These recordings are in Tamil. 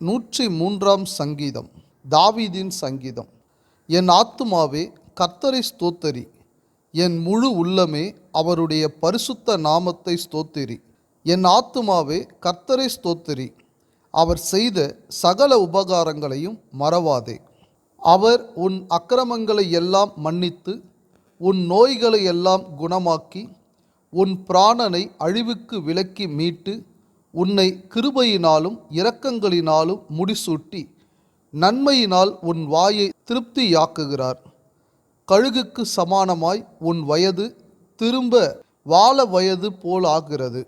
நூற்றி மூன்றாம் சங்கீதம் தாவீதின் சங்கீதம். என் ஆத்துமாவே கர்த்தரை ஸ்தோத்தரி. என் முழு உள்ளமே அவருடைய பரிசுத்த நாமத்தை ஸ்தோத்திரி. என் ஆத்துமாவே கர்த்தரை ஸ்தோத்திரி. அவர் செய்த சகல உபகாரங்களையும் மறவாதே. அவர் உன் அக்கிரமங்களை எல்லாம் மன்னித்து உன் நோய்களை எல்லாம் குணமாக்கி உன் பிராணனை அழிவுக்கு விலக்கி மீட்டு உன்னை கிருபையினாலும் இரக்கங்களினாலும் முடிசூட்டி நன்மையினால் உன் வாயை திருப்தியாக்குகிறார். கழுகுக்கு சமானமாய் உன் வயது திரும்ப வாழ வயது போலாகிறது.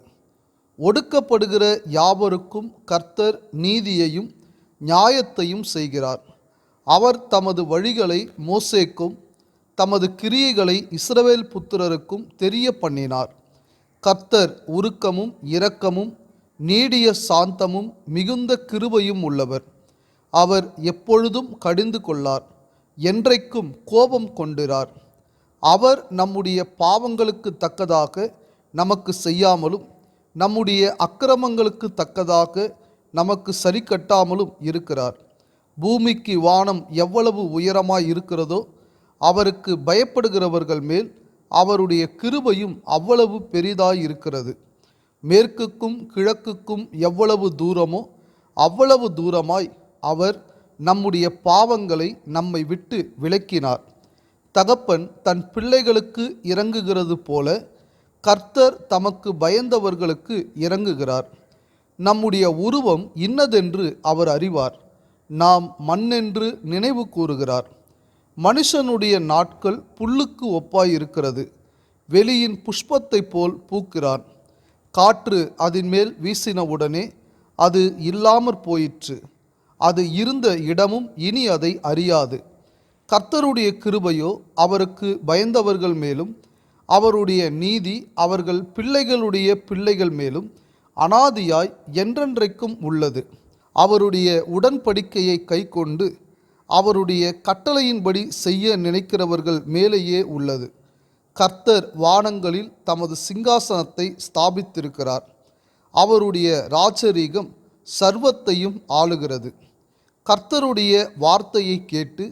ஒடுக்கப்படுகிற யாவருக்கும் கர்த்தர் நீதியையும் நியாயத்தையும் செய்கிறார். அவர் தமது வழிகளை மோசேக்கும் தமது கிரியைகளை இஸ்ரவேல் புத்திரருக்கும் தெரிய பண்ணினார் கர்த்தர் உருக்கமும் இரக்கமும் நீடிய சாந்தமும் மிகுந்த கிருபையும் உள்ளவர். அவர் எப்பொழுதும் கடிந்து கொள்ளார் என்றைக்கும் கோபம் கொண்டிரார். அவர் நம்முடைய பாவங்களுக்கு தக்கதாக நமக்கு செய்யாமலும் நம்முடைய அக்கிரமங்களுக்கு தக்கதாக நமக்கு சரி கட்டாமலும் இருக்கிறார். பூமிக்கு வானம் எவ்வளவு உயரமாய் இருக்கிறதோ அவருக்கு பயப்படுகிறவர்கள் மேல் அவருடைய கிருபையும் அவ்வளவு பெரிதாய் இருக்கிறது. மேற்குக்கும் கிழக்குக்கும் எவ்வளவு தூரமோ அவ்வளவு தூரமாய் அவர் நம்முடைய பாவங்களை நம்மை விட்டு விலக்கினார். தகப்பன் தன் பிள்ளைகளுக்கு இறங்குகிறது போல கர்த்தர் தமக்கு பயந்தவர்களுக்கு இறங்குகிறார். நம்முடைய உருவம் இன்னதென்று அவர் அறிவார். நாம் மண்ணென்று நினைவு கூறுகிறார். மனுஷனுடைய நாட்கள் புல்லுக்கு ஒப்பாயிருக்கிறது. வெளியின் புஷ்பத்தைப் போல் பூக்கிறான். காற்று அதன் மேல் வீசினவுடனே அது இல்லாமற் போயிற்று. அது இருந்த இடமும் இனி அதை அறியாது. கர்த்தருடைய கிருபையோ அவருக்கு பயந்தவர்கள் மேலும் அவருடைய நீதி அவர்கள் பிள்ளைகளுடைய பிள்ளைகள் மேலும் அனாதியாய் என்றென்றைக்கும் உள்ளது. அவருடைய உடன்படிக்கையை கைக்கொண்டு அவருடைய கட்டளையின்படி செய்ய நினைக்கிறவர்கள் மேலேயே உள்ளது. கர்த்தர் வானங்களில் தமது சிங்காசனத்தை ஸ்தாபித்திருக்கிறார். அவருடைய ராஜரீகம் சர்வத்தையும் ஆளுகிறது. கர்த்தருடைய வார்த்தையை கேட்டு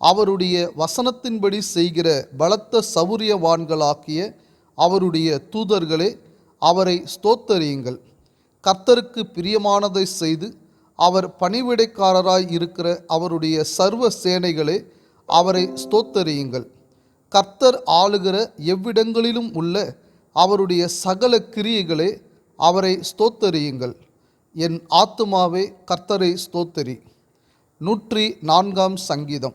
அவருடைய வசனத்தின்படி செய்கிற பலத்த சௌரியவான்களாக்கிய அவருடைய தூதர்களே அவரை ஸ்தோத்தரியுங்கள். கர்த்தருக்கு பிரியமானதை செய்து அவர் பணிவிடைக்காரராய் இருக்கிற அவருடைய சர்வ சேனைகளே அவரை ஸ்தோத்தரியுங்கள். கர்த்தர் ஆளுகிற எவ்விடங்களிலும் உள்ள அவருடைய சகல கிரியைகளே அவரை ஸ்தோத்தரியுங்கள். என் ஆத்துமாவே கர்த்தரை ஸ்தோத்தரி. நூற்றி நான்காம் சங்கீதம்.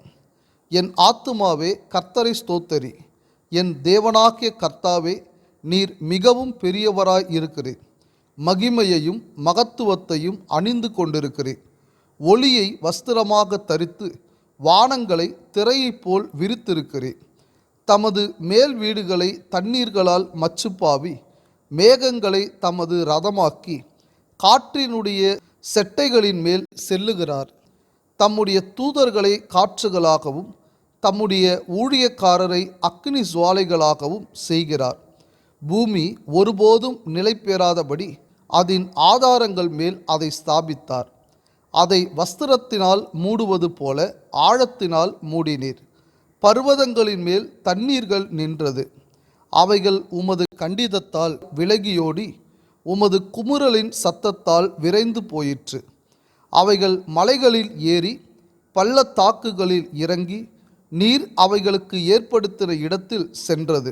என் ஆத்துமாவே கர்த்தரை ஸ்தோத்தரி. என் தேவனாகிய கர்த்தாவே நீர் மிகவும் பெரியவராய் இருக்கிறீர். மகிமையையும் மகத்துவத்தையும் அணிந்து கொண்டிருக்கிறீர். ஒளியை வஸ்திரமாக தரித்து வானங்களை திரையைப் போல் விரித்திருக்கிறீர். தமது மேல் வீடுகளை தண்ணீர்களால் மச்சுப்பாவி மேகங்களை தமது ரதமாக்கி காற்றினுடைய செட்டைகளின் மேல் செல்லுகிறார். தம்முடைய தூதர்களை காற்றுகளாகவும் தம்முடைய ஊழியக்காரரை அக்னி சுவாலைகளாகவும் செய்கிறார். பூமி ஒருபோதும் நிலை பெறாதபடி அதன் ஆதாரங்கள் மேல் அதை ஸ்தாபித்தார். அதை வஸ்திரத்தினால் மூடுவது போல ஆழத்தினால் மூடினீர். பர்வதங்களின் மேல் தண்ணீர்கள் நின்றது. அவைகள் உமது கண்டிதத்தால் விலகியோடி உமது குமுறலின் சத்தத்தால் விரைந்து போயிற்று. அவைகள் மலைகளில் ஏறி பள்ளத்தாக்குகளில் இறங்கி நீர் அவைகளுக்கு ஏற்படுத்தின இடத்தில் சென்றது.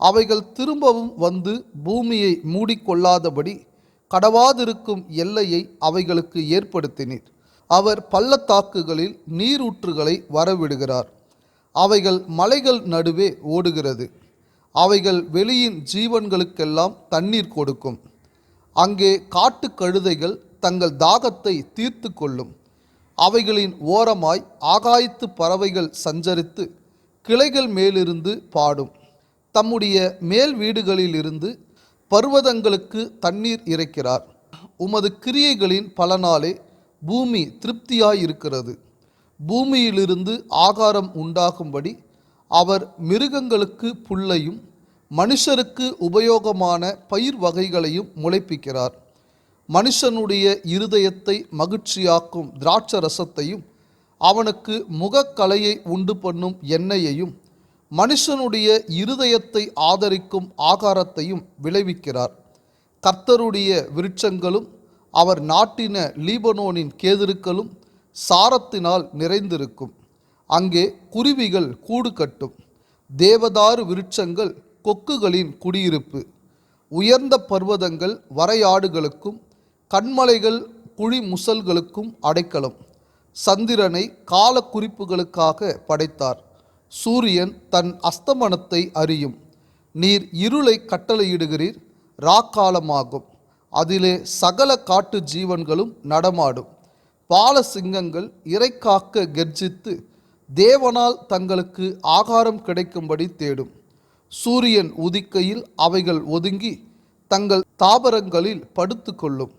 அவைகள் திரும்பவும் வந்து பூமியை மூடிக்கொள்ளாதபடி கடவாதிருக்கும் எல்லையை அவைகளுக்கு ஏற்படுத்தினீர். அவர் பள்ளத்தாக்குகளில் நீரூற்றுகளை வரவிடுகிறார். அவைகள் மலைகள் நடுவே ஓடுகிறது. அவைகள் வெளியின் ஜீவன்களுக்கெல்லாம் தண்ணீர் கொடுக்கும். அங்கே காட்டு கழுதைகள் தங்கள் தாகத்தை தீர்த்து கொள்ளும். அவைகளின் ஓரமாய் ஆகாயத்து பறவைகள் சஞ்சரித்து கிளைகள் மேலிருந்து பாடும். தம்முடைய மேல் வீடுகளிலிருந்து பர்வதங்களுக்கு தண்ணீர் இறைக்கிறார். உமது கிரியைகளின் பலனாலே பூமி திருப்தியாயிருக்கிறது. பூமியிலிருந்து ஆகாரம் உண்டாகும்படி அவர் மிருகங்களுக்கு புல்லையும் மனுஷருக்கு உபயோகமான பயிர் வகைகளையும் முளைப்பிக்கிறார். மனுஷனுடைய இருதயத்தை மகிழ்ச்சியாக்கும் திராட்சரசத்தையும் அவனுக்கு முகக்கலையை உண்டு பண்ணும் எண்ணெயையும் மனுஷனுடைய இருதயத்தை ஆதரிக்கும் ஆகாரத்தையும் விளைவிக்கிறார். கர்த்தருடைய விருட்சங்களும் அவர் நாட்டின லீபனோனின் கேதிருக்களும் சாரத்தினால் நிறைந்திருக்கும். அங்கே குருவிகள் கூடு கட்டும். தேவதாரு விருட்சங்கள் கொக்குகளின் குடியிருப்பு. உயர்ந்த பர்வதங்கள் வரையாடுகளுக்கும் கண்மலைகள் குழி முசல்களுக்கும் அடைக்கலம். சந்திரனை கால குறிப்புகளுக்காக படைத்தார். சூரியன் தன் அஸ்தமனத்தை அறியும். நீர் இருளை கட்டளையிடுகிறீர் ராக்காலமாகும். அதிலே சகல காட்டு ஜீவன்களும் நடமாடும். பால சிங்கங்கள் இறைக்காக்க கெர்ஜித்து தேவனால் தங்களுக்கு ஆகாரம் கிடைக்கும்படி தேடும். சூரியன் உதிக்கையில் அவைகள் ஒதுங்கி தங்கள் தாபரங்களில் படுத்துக்கொள்ளும்.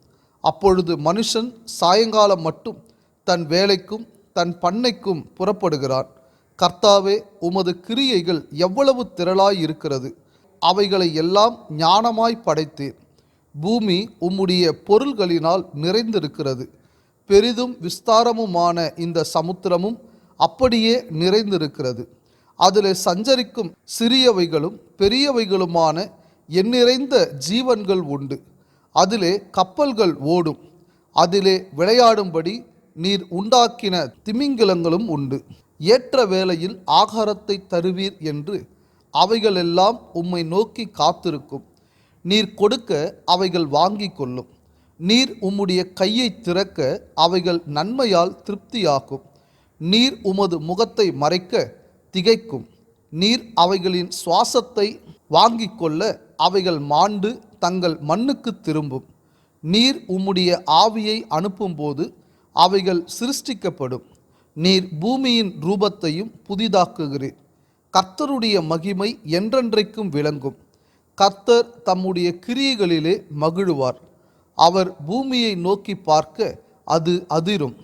அப்பொழுது மனுஷன் சாயங்காலம் மட்டும் தன் வேலைக்கும் தன் பண்ணைக்கும் புறப்படுகிறான். கர்த்தாவே உமது கிரியைகள் எவ்வளவு திரளாய் இருக்கிறது. அவைகளை எல்லாம் ஞானமாய் படைத்தீர் பூமி உம்முடைய பொருள்களினால் நிறைந்திருக்கிறது. பெரிதும் விஸ்தாரமுமான இந்த சமுத்திரமும் அப்படியே நிறைந்திருக்கிறது. அதில் சஞ்சரிக்கும் சிறியவைகளும் பெரியவைகளுமான எண்ணிறைந்த ஜீவன்கள் உண்டு. அதிலே கப்பல்கள் ஓடும். அதிலே விளையாடும்படி நீர் உண்டாக்கின திமிங்கிலங்களும் உண்டு. ஏற்ற வேளையில் ஆகாரத்தை தருவீர் என்று அவைகளெல்லாம் உம்மை நோக்கி காத்திருக்கும். நீர் கொடுக்க அவைகள் வாங்கிக் கொள்ளும். நீர் உம்முடைய கையை திறக்க அவைகள் நன்மையால் திருப்தியாகும். நீர் உமது முகத்தை மறைக்க திகைக்கும். நீர் அவைகளின் சுவாசத்தை வாங்கிக் கொள்ள அவைகள் மாண்டு தங்கள் மண்ணுக்கு திரும்பும். நீர் உம்முடைய ஆவியை அனுப்பும்போது அவைகள் சிருஷ்டிக்கப்படும். நீர் பூமியின் ரூபத்தையும் புதிதாக்குகிறீர். கர்த்தருடைய மகிமை என்றென்றைக்கும் விளங்கும். கர்த்தர் தம்முடைய கிரியைகளிலே மகிழுவார். அவர் பூமியை நோக்கி பார்க்க அது அதிரும்.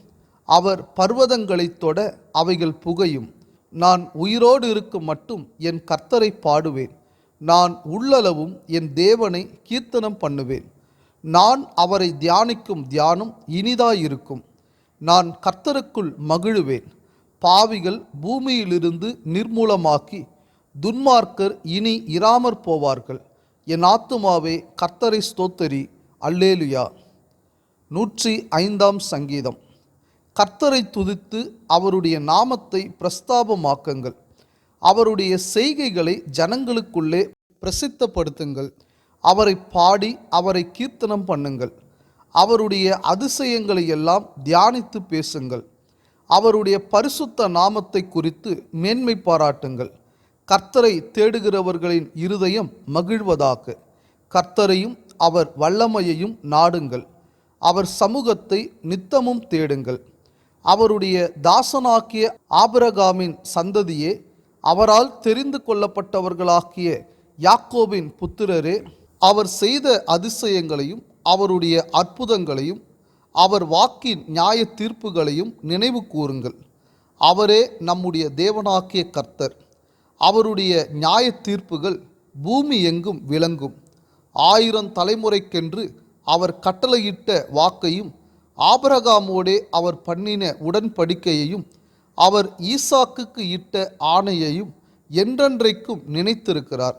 அவர் பர்வதங்களை தொட அவைகள் புகையும். நான் உயிரோடு இருக்கும் மட்டும் என் கர்த்தரை பாடுவேன். நான் உள்ளளவும் என் தேவனை கீர்த்தனம் பண்ணுவேன். நான் அவரை தியானிக்கும் தியானம் இனிதாயிருக்கும். நான் கர்த்தருக்குள் மகிழுவேன். பாவிகள் பூமியிலிருந்து நிர்மூலமாக்கி துன்மார்க்கர் இனி இராமற் போவார்கள். என் ஆத்துமாவே கர்த்தரை ஸ்தோத்தரி. அல்லேலுயா. நூற்றி ஐந்தாம் சங்கீதம். கர்த்தரை துதித்து அவருடைய நாமத்தை பிரஸ்தாபமாக்குங்கள். அவருடைய செய்கைகளை ஜனங்களுக்குள்ளே பிரசித்தப்படுத்துங்கள். அவரை பாடி அவரை கீர்த்தனம் பண்ணுங்கள். அவருடைய அதிசயங்களை எல்லாம் தியானித்து பேசுங்கள். அவருடைய பரிசுத்த நாமத்தை குறித்து மேன்மை பாராட்டுங்கள். கர்த்தரை தேடுகிறவர்களின் இருதயம் மகிழ்வதாக. கர்த்தரையும் அவர் வல்லமையையும் நாடுங்கள். அவர் சமூகத்தை நித்தமும் தேடுங்கள். அவருடைய தாசனாக்கிய ஆபிரகாமின் சந்ததியே அவரால் தெரிந்து கொள்ளப்பட்டவர்களாக்கிய யாக்கோபின் புத்திரரே அவர் செய்த அதிசயங்களையும் அவருடைய அற்புதங்களையும் அவர் வாக்கின் நியாய தீர்ப்புகளையும் நினைவு கூறுங்கள். அவரே நம்முடைய தேவனாக்கிய கர்த்தர். அவருடைய நியாய தீர்ப்புகள் பூமி எங்கும் விளங்கும். ஆயிரம் தலைமுறைக்கென்று அவர் கட்டளையிட்ட வாக்கையும் ஆபரகாமோடே அவர் பண்ணின உடன்படிக்கையையும் அவர் ஈசாக்குக்கு இட்ட ஆணையையும் என்றென்றைக்கும் நினைத்திருக்கிறார்.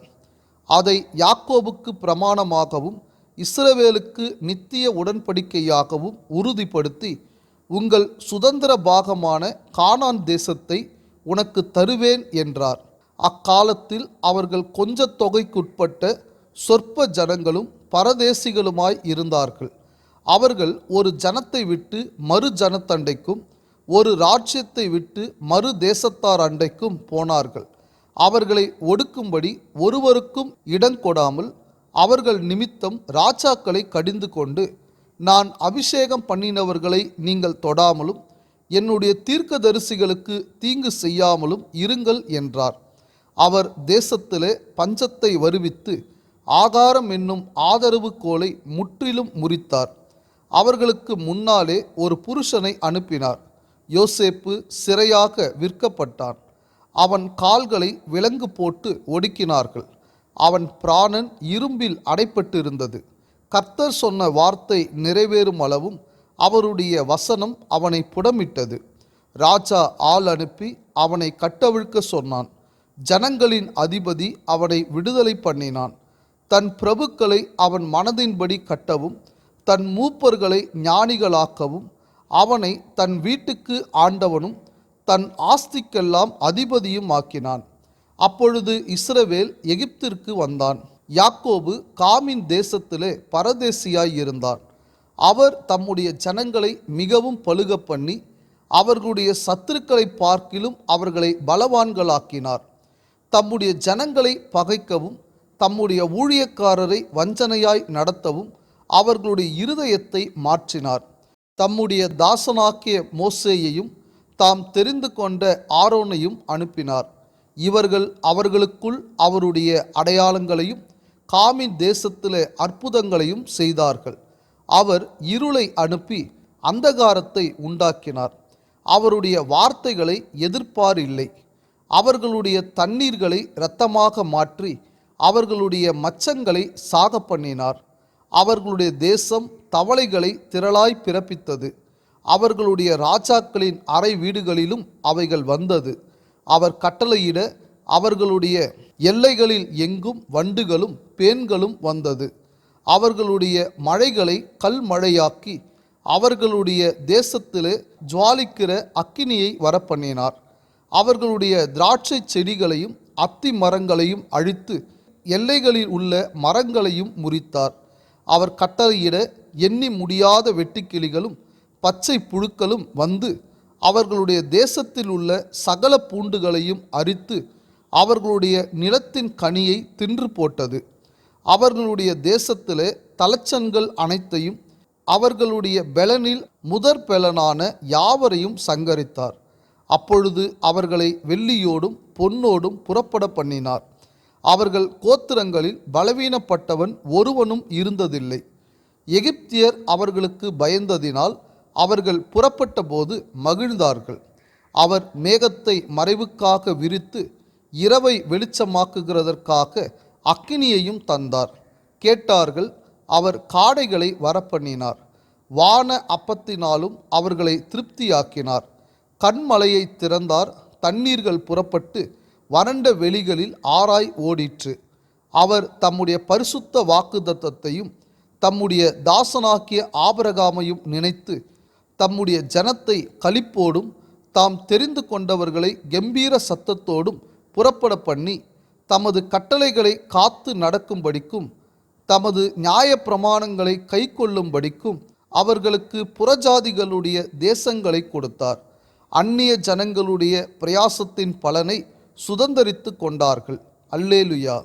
அதை யாக்கோபுக்கு பிரமாணமாகவும் இஸ்ரவேலுக்கு நித்திய உடன்படிக்கையாகவும் உறுதிப்படுத்தி உங்கள் சுதந்திர பாகமான கானான் தேசத்தை உனக்கு தருவேன் என்றார். அக்காலத்தில் அவர்கள் கொஞ்ச தொகைக்குட்பட்ட சொற்ப ஜனங்களும் பரதேசிகளுமாய் இருந்தார்கள். அவர்கள் ஒரு ஜனத்தை விட்டு மறு ஜனத்தண்டைக்கும் ஒரு ராஜ்யத்தை விட்டு மறு தேசத்தார் அண்டைக்கும் போனார்கள். அவர்களை ஒடுக்கும்படி ஒருவருக்கும் இடங்கொடாமல் அவர்கள் நிமித்தம் ராஜாக்களை கடிந்து கொண்டு நான் அபிஷேகம் பண்ணினவர்களை நீங்கள் தொடாமலும் என்னுடைய தீர்க்கதரிசிகளுக்கு தீங்கு செய்யாமலும் இருங்கள் என்றார். அவர் தேசத்திலே பஞ்சத்தை வருவித்து ஆதாரம் என்னும் ஆதரவு கோலை முற்றிலும் முறித்தார். அவர்களுக்கு முன்னாலே ஒரு புருஷனை அனுப்பினார். யோசேப்பு சிறையாக விற்கப்பட்டான். அவன் கால்களை விலங்கு போட்டு ஒடுக்கினார்கள். அவன் பிராணன் இரும்பில் அடைப்பட்டிருந்தது. கர்த்தர் சொன்ன வார்த்தை நிறைவேறும் அளவும் அவருடைய வசனம் அவனை புடமிட்டது. ராஜா ஆள் அனுப்பி அவனை கட்டவிழ்க்க சொன்னான். ஜனங்களின் அதிபதி அவனை விடுதலை பண்ணினான். தன் பிரபுக்களை அவன் மனதின்படி கட்டவும் தன் மூப்பர்களை ஞானிகளாக்கவும் அவனை தன் வீட்டுக்கு ஆண்டவனும் தன் ஆஸ்திக்கெல்லாம் அதிபதியும் ஆக்கினான். அப்பொழுது இஸ்ரவேல் எகிப்திற்கு வந்தான். யாக்கோபு காமின் தேசத்திலே பரதேசியாய் இருந்தான். அவர் தம்முடைய ஜனங்களை மிகவும் பழுக பண்ணி அவர்களுடைய சத்துருக்களை பார்க்கிலும் அவர்களை பலவான்களாக்கினார். தம்முடைய ஜனங்களை பகைக்கவும் தம்முடைய ஊழியக்காரரை வஞ்சனையாய் நடத்தவும் அவர்களுடைய இருதயத்தை மாற்றினார். தம்முடைய தாசனாக்கிய மோசேயையும் தாம் தெரிந்து கொண்ட ஆரோனையும் அனுப்பினார். இவர்கள் அவர்களுக்குள் அவருடைய அடையாளங்களையும் காமின் தேசத்திலே அற்புதங்களையும் செய்தார்கள். அவர் இருளை அனுப்பி அந்தகாரத்தை உண்டாக்கினார். அவருடைய வார்த்தைகளை எதிர்ப்பார் இல்லை. அவர்களுடைய தண்ணீர்களை இரத்தமாக மாற்றி அவர்களுடைய மச்சங்களை சாக பண்ணினார். அவர்களுடைய தேசம் தவளைகளை திரளாய் பிறப்பித்தது. அவர்களுடைய ராஜாக்களின் அறை வீடுகளிலும் அவைகள் வந்தது. அவர் கட்டளையிட அவர்களுடைய எல்லைகளில் எங்கும் வண்டுகளும் பேன்களும் வந்தது. அவர்களுடைய மழைகளை கல்மழையாக்கி அவர்களுடைய தேசத்திலே ஜுவாலிக்கிற அக்கினியை வரப்பண்ணினார். அவர்களுடைய திராட்சை செடிகளையும் அத்தி மரங்களையும் அழித்து எல்லைகளில் உள்ள மரங்களையும் முறித்தார். அவர் கட்டளையிட எண்ணி முடியாத வெட்டுக்கிளிகளும் பச்சை புழுக்களும் வந்து அவர்களுடைய தேசத்தில் உள்ள சகல பூண்டுகளையும் அரித்து அவர்களுடைய நிலத்தின் கனியை தின்று போட்டது. அவர்களுடைய தேசத்திலே தலச்சன்கள் அனைத்தையும் அவர்களுடைய பெலனில் முதற் பெலனான யாவரையும் சங்கரித்தார். அப்பொழுது அவர்களை வெள்ளியோடும் பொன்னோடும் புறப்பட பண்ணினார். அவர்கள் கோத்திரங்களில் பலவீனப்பட்டவன் ஒருவனும் இருந்ததில்லை. எகிப்தியர் அவர்களுக்கு பயந்ததினால் அவர்கள் புறப்பட்ட போது மகிழ்ந்தார்கள். அவர் மேகத்தை மறைவுக்காக விரித்து இரவை வெளிச்சமாக்குகிறதற்காக அக்கினியையும் தந்தார். கேட்டார்கள் அவர் காடைகளை வரப்பண்ணினார். வான அப்பத்தினாலும் அவர்களை திருப்தியாக்கினார். கண்மலையை திறந்தார். தண்ணீர்கள் புறப்பட்டு வறண்ட வெளிகளில் ஆராய் ஓடிற்று. அவர் தம்முடைய பரிசுத்த வாக்குதத்தையும் தம்முடைய தாசனாக்கிய ஆபரகாமையும் நினைத்து தம்முடைய ஜனத்தை களிப்போடும் தாம் தெரிந்து கொண்டவர்களை கம்பீர சத்தத்தோடும் புறப்பட பண்ணி தமது கட்டளைகளை காத்து நடக்கும்படிக்கும் தமது நியாய பிரமாணங்களை கை கொள்ளும்படிக்கும் அவர்களுக்கு புறஜாதிகளுடைய தேசங்களை கொடுத்தார். அந்நிய ஜனங்களுடைய பிரயாசத்தின் பலனை சுதந்தரித்து கொண்டார்கள். அல்லேலுயா.